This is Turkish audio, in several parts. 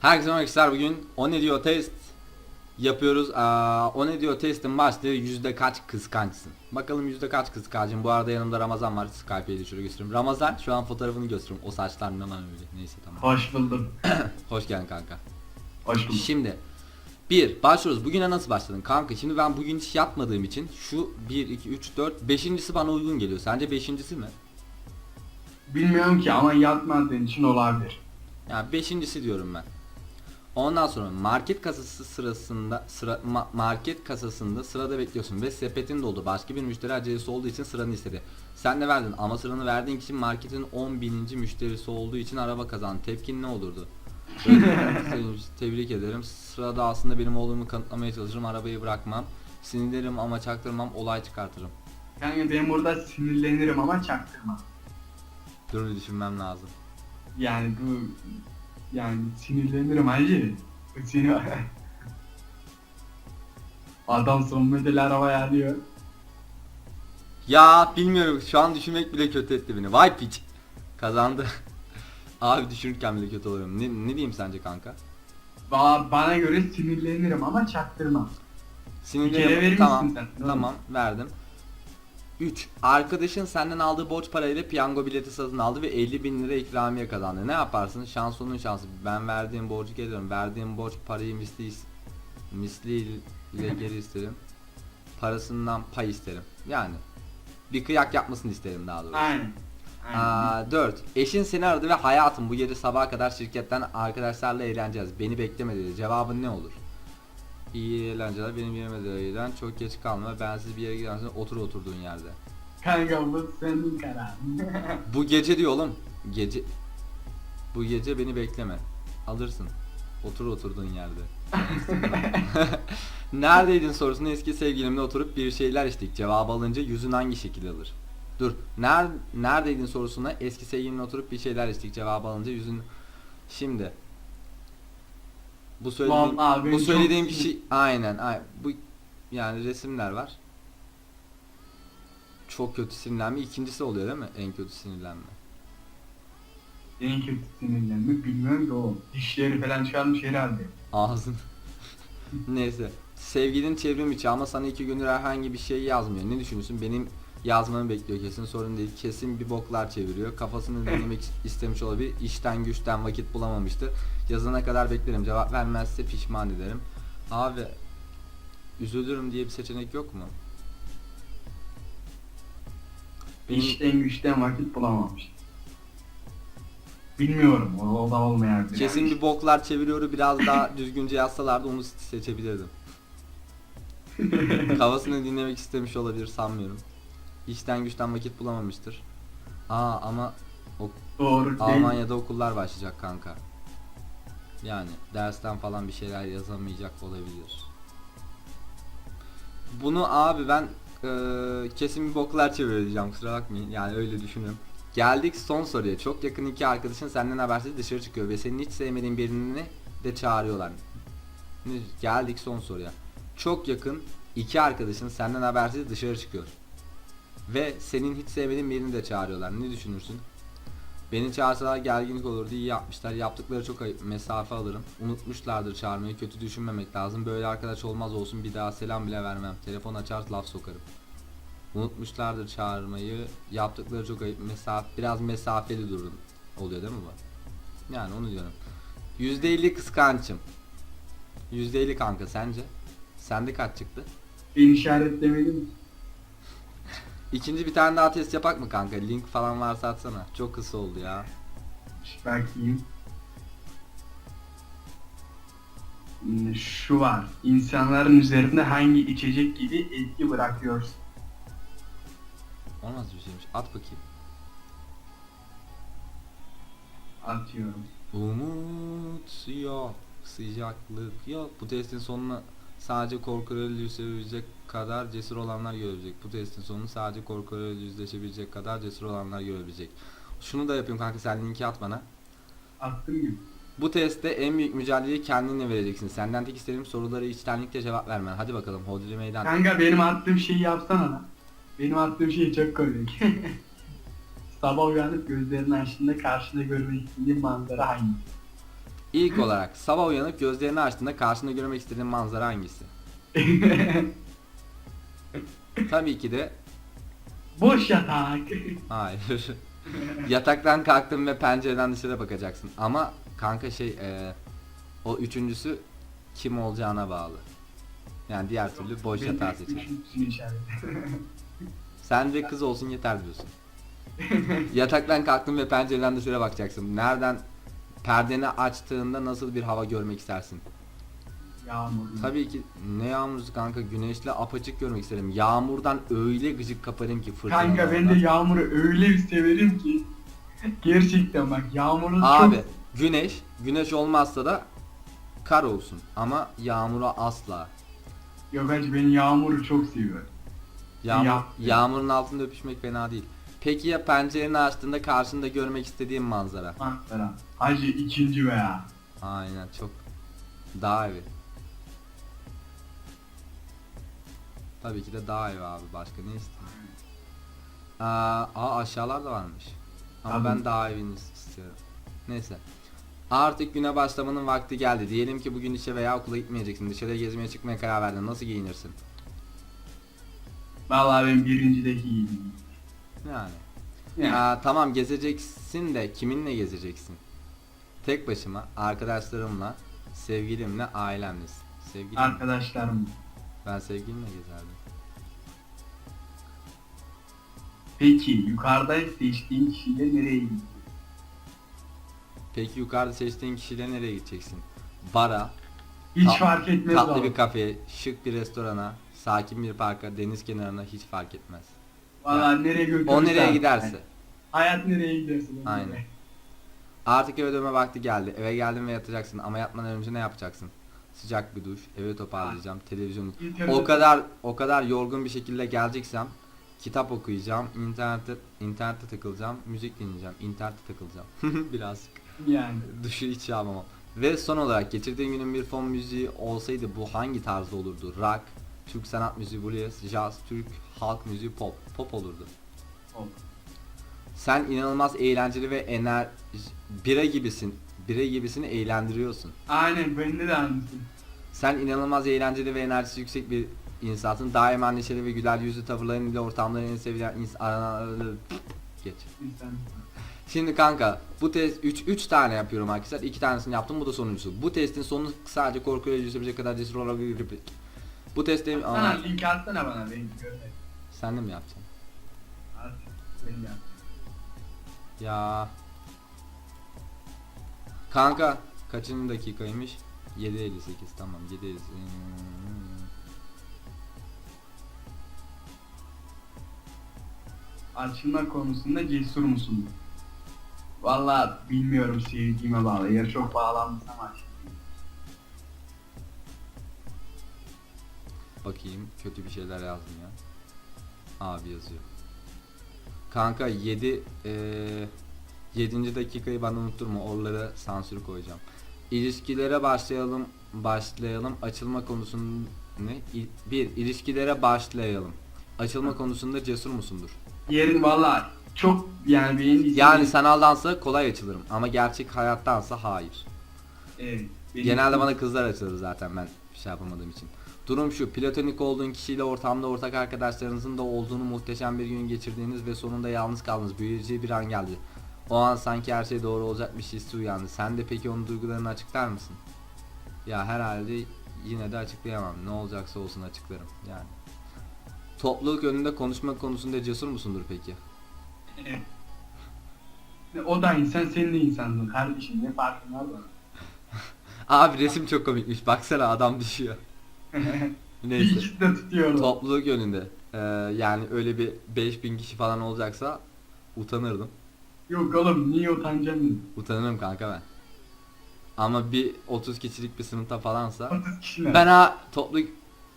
Herkese merhaba arkadaşlar bugün o ne diyor test yapıyoruz. Aa, o ne diyor testin başlığı yüzde kaç kıskançsın. Bakalım yüzde kaç kıskançım. Bu arada yanımda Ramazan var. Skype'yi de şöyle göstereyim. Ramazan şu an fotoğrafını gösteriyorum. O saçlar ne lan öyle. Neyse tamam. Hoş buldum. Hoş geldin kanka. Hoş buldum. Şimdi bir başlıyoruz. Bugüne nasıl başladın kanka? Şimdi ben bugün hiç yapmadığım için şu 1 2 3 4 5.si bana uygun geliyor. Sence 5.si mi? Bilmiyorum ki ama yatmadığın için olabilir. Yani beşincisi diyorum ben. Ondan sonra market kasası sırasında sıra ma- market kasasında sırada bekliyorsun ve sepetin doldu. Başka bir müşteri acelesi olduğu için sıranı istedi. Sen de verdin ama sıranı verdiğin kişi marketin 10 bininci müşterisi olduğu için araba kazandı. Tepkin ne olurdu? Böyle- Tebrik ederim. Sırada aslında benim olduğumu kanıtlamaya çalışırım. Arabayı bırakmam. Sinirlerim ama çaktırmam. Olay çıkartırım. Kanka ben burada sinirlenirim ama çaktırmam. Dur düşünmem lazım. Yani bu yani sinirlenirim hacı. Sinir... Adam son model araba alıyor. Ya bilmiyorum şu an düşünmek bile kötü etti beni. Vay piç. Kazandı. Abi düşünürken bile kötü oluyorum. Ne, ne diyeyim sence kanka? Ba- bana göre sinirlenirim ama çaktırmam. Bir kere verir tamam, sen? Tamam verdim. 3. Arkadaşın senden aldığı borç parayla piyango bileti satın aldı ve 50 bin lira ikramiye kazandı. Ne yaparsın? Şans onun şansı. Ben verdiğim borcu geliyorum. Verdiğim borç parayı misli misliyle geri isterim. Parasından pay isterim. Yani bir kıyak yapmasını isterim daha doğrusu. Aynen. Aynen. Aa, 4. Eşin seni aradı ve hayatım bu gece sabaha kadar şirketten arkadaşlarla eğleneceğiz. Beni bekleme dedi. Cevabın ne olur? İyi eğlenceler. Benim yerime de eğlen. Çok geç kalma. Ben siz bir yere gidersen otur oturduğun yerde. Kanka bu senin kararın. Bu gece diyor oğlum. Gece Bu gece beni bekleme. Alırsın. Otur oturduğun yerde. Neredeydin sorusuna eski sevgilimle oturup bir şeyler içtik. Cevabı alınca yüzün hangi şekil alır? Dur. Ner neredeydin sorusuna eski sevgilimle oturup bir şeyler içtik. Cevabı alınca yüzün Şimdi bu söylediğim Vallahi beni bu çok söylediğim kişi aynen ay bu yani resimler var. Çok kötü sinirlenme. İkincisi oluyor değil mi? En kötü sinirlenme. en kötü sinirlenme bilmiyorum ki o. Dişleri falan çıkarmış herhalde. Ağzın. Neyse. Sevgilin çevrim içi ama sana iki gündür herhangi bir şey yazmıyor. Ne düşünüyorsun? Benim yazmamı bekliyor kesin. Sorun değil. Kesin bir boklar çeviriyor. Kafasını dinlemek istemiş olabilir. İşten güçten vakit bulamamıştır. Yazana kadar beklerim. Cevap vermezse pişman ederim. Abi üzülürüm diye bir seçenek yok mu? Benim- İşten güçten vakit bulamamış. Bilmiyorum. O, o da olmayabilir. Kesin yani. bir boklar çeviriyoru biraz daha düzgünce yazsalardı onu seçebilirdim. Kafasını dinlemek istemiş olabilir sanmıyorum. İşten güçten vakit bulamamıştır. Aa ama o, Doğru değil. Almanya'da okullar başlayacak kanka. Yani dersten falan bir şeyler yazamayacak olabilir. Bunu abi ben eee, kesin bir boklar çeviriyor diyeceğim kusura bakmayın yani öyle düşünüyorum. Geldik son soruya. Çok yakın iki arkadaşın senden habersiz dışarı çıkıyor ve senin hiç sevmediğin birini de çağırıyorlar. Geldik son soruya. Çok yakın iki arkadaşın senden habersiz dışarı çıkıyor. Ve senin hiç sevmediğin birini de çağırıyorlar. Ne düşünürsün? Beni çağırsalar gerginlik olurdu. iyi yapmışlar. Yaptıkları çok ayıp. Mesafe alırım. Unutmuşlardır çağırmayı. Kötü düşünmemek lazım. Böyle arkadaş olmaz olsun. Bir daha selam bile vermem. Telefon açar laf sokarım. Unutmuşlardır çağırmayı. Yaptıkları çok ayıp. Mesafe, biraz mesafeli durun. Oluyor değil mi bu? Yani onu diyorum. %50 kıskançım. %50 kanka sence? Sende kaç çıktı? Ben işaretlemedim. İkinci bir tane daha test yapak mı kanka? Link falan varsa atsana. Çok kısa oldu ya. Bakayım. Şu var. İnsanların üzerinde hangi içecek gibi etki bırakıyorsun? O nasıl bir şeymiş? At bakayım. Atıyorum. Umut yok, sıcaklık yok. Bu testin sonuna sadece korkularıyla yüzleşebilecek kadar cesur olanlar görebilecek. Bu testin sonunu sadece korkularıyla yüzleşebilecek kadar cesur olanlar görebilecek. Şunu da yapayım kanka sen linki at bana. Attım gibi. Bu testte en büyük mücadeleyi kendinle vereceksin. Senden tek istediğim soruları içtenlikle cevap vermen. Hadi bakalım hodri meydan. Kanka benim attığım şeyi yapsana lan. Benim attığım şey çok komik. Sabah uyanıp gözlerini açtığında karşında görmek istediğin manzara hangisi? İlk olarak sabah uyanıp gözlerini açtığında karşında görmek istediğin manzara hangisi? Tabii ki de Boş yatak. hayır. Yataktan kalktın ve pencereden dışarı bakacaksın. Ama kanka şey e, o üçüncüsü kim olacağına bağlı. Yani diğer türlü boş Benim yatağı seçer. üçüncüsünü işaret. Sen de kız olsun yeter diyorsun. Yataktan kalktın ve pencereden dışarı bakacaksın. Nereden perdeni açtığında nasıl bir hava görmek istersin? Yağmur. Tabii ki ne yağmursu kanka güneşle apaçık görmek isterim. Yağmurdan öyle gıcık kaparım ki fırtınadan. Kanka ben de yağmuru öyle severim ki. Gerçekten bak yağmuru Abi çok... güneş, güneş olmazsa da kar olsun ama yağmura asla. Yok hacı ben yağmuru çok seviyorum. Yağmur, Ya- yağmurun altında öpüşmek fena değil. Peki ya pencereni açtığında karşında görmek istediğin manzara? Manzara. Hacı ikinci veya. Aynen çok dağ evi. Tabii ki de dağ evi abi başka ne istiyorsun? Aa, aa aşağılar da varmış. Ama Tabii. ben dağ evini istiyorum. Neyse. Artık güne başlamanın vakti geldi. Diyelim ki bugün işe veya okula gitmeyeceksin. Dışarıya gezmeye çıkmaya karar verdin. Nasıl giyinirsin? Vallahi ben birincideki gibiyim. Yani. Yani. Aa, tamam gezeceksin de kiminle gezeceksin? Tek başıma, arkadaşlarımla, sevgilimle, ailemle. Sevgilim. Arkadaşlarım. Ben sevgilimle gezerdim. Peki yukarıda seçtiğin kişiyle nereye gidiyorsun? Peki yukarıda seçtiğin kişiyle nereye gideceksin? Bara, Hiç Ta- fark etmez tatlı abi. bir kafeye, şık bir restorana, sakin bir parka, deniz kenarına hiç fark etmez. Vallahi nereye götürürsen. O nereye giderse. Yani hayat nereye giderse. Aynen. Artık eve dönme vakti geldi. Eve geldin ve yatacaksın ama yatmadan önce ne yapacaksın? Sıcak bir duş, evi toparlayacağım, televizyon. İnternet- O kadar o kadar yorgun bir şekilde geleceksem kitap okuyacağım, internette internette takılacağım, müzik dinleyeceğim, internette takılacağım. Birazcık. Yani. Duşu hiç yapamam. Ve son olarak getirdiğin günün bir fon müziği olsaydı bu hangi tarzda olurdu? Rock, Türk sanat müziği, blues, jazz, Türk halk müziği, pop. Pop olurdu. Oldu. Sen inanılmaz eğlenceli ve ener bira gibisin. Bira gibisini eğlendiriyorsun. Aynen bende de aynısı. Sen inanılmaz eğlenceli ve enerjisi yüksek bir insansın. Daima neşeli ve güler yüzlü tavırların ile ortamları en sevilen insan... Geç. İnsan. Şimdi kanka bu test 3 3 tane yapıyorum arkadaşlar. 2 tanesini yaptım. Bu da sonuncusu. Bu testin sonu sadece korkuyla yüzebilecek kadar cesur olabilir. Bu testte Sana Aa, link atsana bana ben görmedim. sen de mi yapacaksın? At. Ben de Ya. Kanka kaçıncı dakikaymış? 7.58 tamam 7.58 Açılma konusunda cesur musun? Valla bilmiyorum sevdiğime bağlı. Eğer çok bağlandıysam açayım. Bakayım kötü bir şeyler yazdım ya. Abi yazıyor. Kanka 7 eee 7. dakikayı bana unutturma. Oralara sansür koyacağım. İlişkilere başlayalım. Başlayalım. Açılma konusunda ne? İl- Bir ilişkilere başlayalım. Açılma konusunda cesur musundur? Yerin valla çok yani beğendiysen... Yani sanaldansa kolay açılırım ama gerçek hayattansa hayır. Evet. benim- Genelde bana kızlar açılır zaten ben şey yapamadığım için. Durum şu, platonik olduğun kişiyle ortamda ortak arkadaşlarınızın da olduğunu muhteşem bir gün geçirdiğiniz ve sonunda yalnız kaldınız. Büyüleyici bir an geldi. O an sanki her şey doğru olacakmış hissi uyandı. Sen de peki onun duygularını açıklar mısın? Ya herhalde yine de açıklayamam. Ne olacaksa olsun açıklarım yani. Topluluk önünde konuşma konusunda cesur musundur peki? Evet. O da insan sen de insansın kardeşim ne farkın var bana. Abi resim çok komikmiş. Baksana adam düşüyor. Neyse. İkisi de tutuyor. Topluluk yönünde. Ee, yani öyle bir 5000 kişi falan olacaksa utanırdım. Yok oğlum niye utanacaksın? Utanırım kanka ben. Ama bir 30 kişilik bir sınıfta falansa 30 kişiler. ben ha topluluk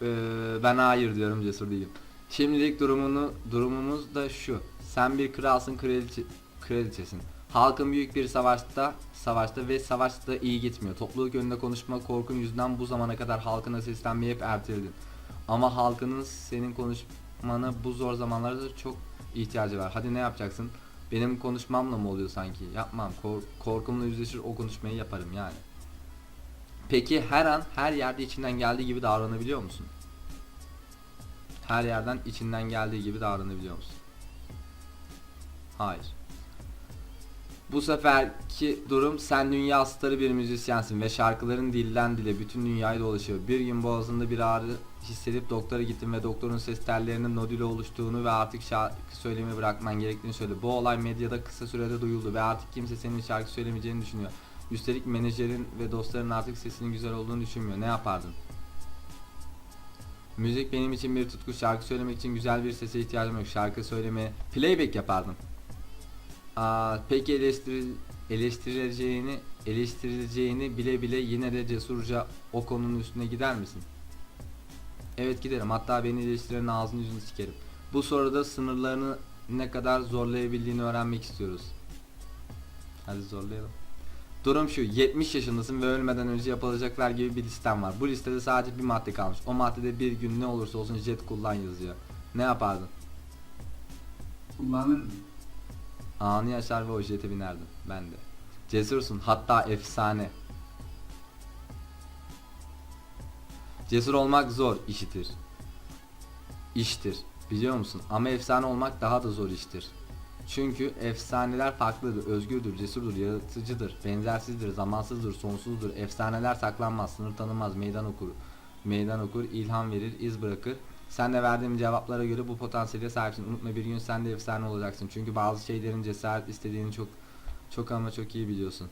e, ben hayır diyorum cesur değilim. Şimdilik durumunu durumumuz da şu. Sen bir kralsın kraliçe, kraliçesin. Halkın büyük bir savaşta savaşta ve savaşta iyi gitmiyor. Topluluk önünde konuşma korkun yüzünden bu zamana kadar halkına seslenmeyi hep erteledin. Ama halkının senin konuşmana bu zor zamanlarda çok ihtiyacı var. Hadi ne yapacaksın? Benim konuşmamla mı oluyor sanki? Yapmam. Kor- korkumla yüzleşir o konuşmayı yaparım yani. Peki her an her yerde içinden geldiği gibi davranabiliyor musun? Her yerden içinden geldiği gibi davranabiliyor musun? Hayır. Bu seferki durum sen dünya starı bir müzisyensin ve şarkıların dilden dile bütün dünyayı dolaşıyor. Bir gün boğazında bir ağrı hissedip doktora gittin ve doktorun ses tellerinin nodüle oluştuğunu ve artık şarkı söylemeyi bırakman gerektiğini söyledi. Bu olay medyada kısa sürede duyuldu ve artık kimse senin şarkı söylemeyeceğini düşünüyor. Üstelik menajerin ve dostların artık sesinin güzel olduğunu düşünmüyor. Ne yapardın? Müzik benim için bir tutku. Şarkı söylemek için güzel bir sese ihtiyacım yok. Şarkı söylemeye playback yapardım. Aa, peki eleştiri, eleştirileceğini eleştirileceğini bile bile yine de cesurca o konunun üstüne gider misin? Evet giderim. Hatta beni eleştirenin ağzını yüzünü sikerim. Bu soruda sınırlarını ne kadar zorlayabildiğini öğrenmek istiyoruz. Hadi zorlayalım. Durum şu 70 yaşındasın ve ölmeden önce yapılacaklar gibi bir listem var. Bu listede sadece bir madde kalmış. O maddede bir gün ne olursa olsun jet kullan yazıyor. Ne yapardın? Kullanırım. Anı yaşar ve o binerdim. Ben de. Cesursun hatta efsane. Cesur olmak zor işitir. İştir. Biliyor musun? Ama efsane olmak daha da zor iştir. Çünkü efsaneler farklıdır, özgürdür, cesurdur, yaratıcıdır, benzersizdir, zamansızdır, sonsuzdur. Efsaneler saklanmaz, sınır tanımaz, meydan okur. Meydan okur, ilham verir, iz bırakır. Sen de verdiğim cevaplara göre bu potansiyele sahipsin. Unutma bir gün sen de efsane olacaksın. Çünkü bazı şeylerin cesaret istediğini çok çok ama çok iyi biliyorsun.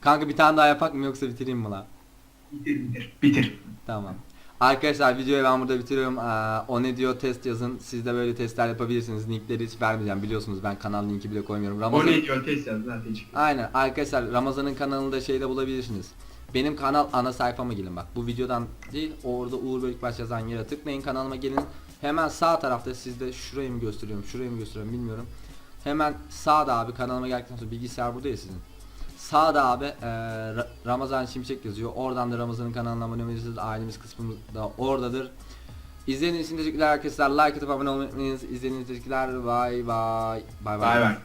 Kanka bir tane daha yapak mı yoksa bitireyim mi la? Bitir bitir. Bitir. Tamam. Arkadaşlar videoyu ben burada bitiriyorum. Ee, o ne diyor test yazın. Siz de böyle testler yapabilirsiniz. Linkleri hiç vermeyeceğim. Biliyorsunuz ben kanal linki bile koymuyorum. O Ramazan... ne diyor test yaz zaten çıkıyor. Aynen arkadaşlar Ramazan'ın kanalında şeyde bulabilirsiniz. Benim kanal ana sayfama gelin bak. Bu videodan değil orada Uğur Bölükbaş yazan yere tıklayın kanalıma gelin. Hemen sağ tarafta sizde şurayı mı gösteriyorum şurayı mı gösteriyorum bilmiyorum. Hemen sağda abi kanalıma geldikten sonra bilgisayar burada ya sizin. Sağda abi Ra- Ramazan Şimşek yazıyor. Oradan da Ramazan'ın kanalına abone olabilirsiniz. Ailemiz kısmında oradadır. İzlediğiniz için teşekkürler arkadaşlar. Like atıp abone olmayı unutmayınız. İzlediğiniz için teşekkürler. Bye. Bye Bay bay.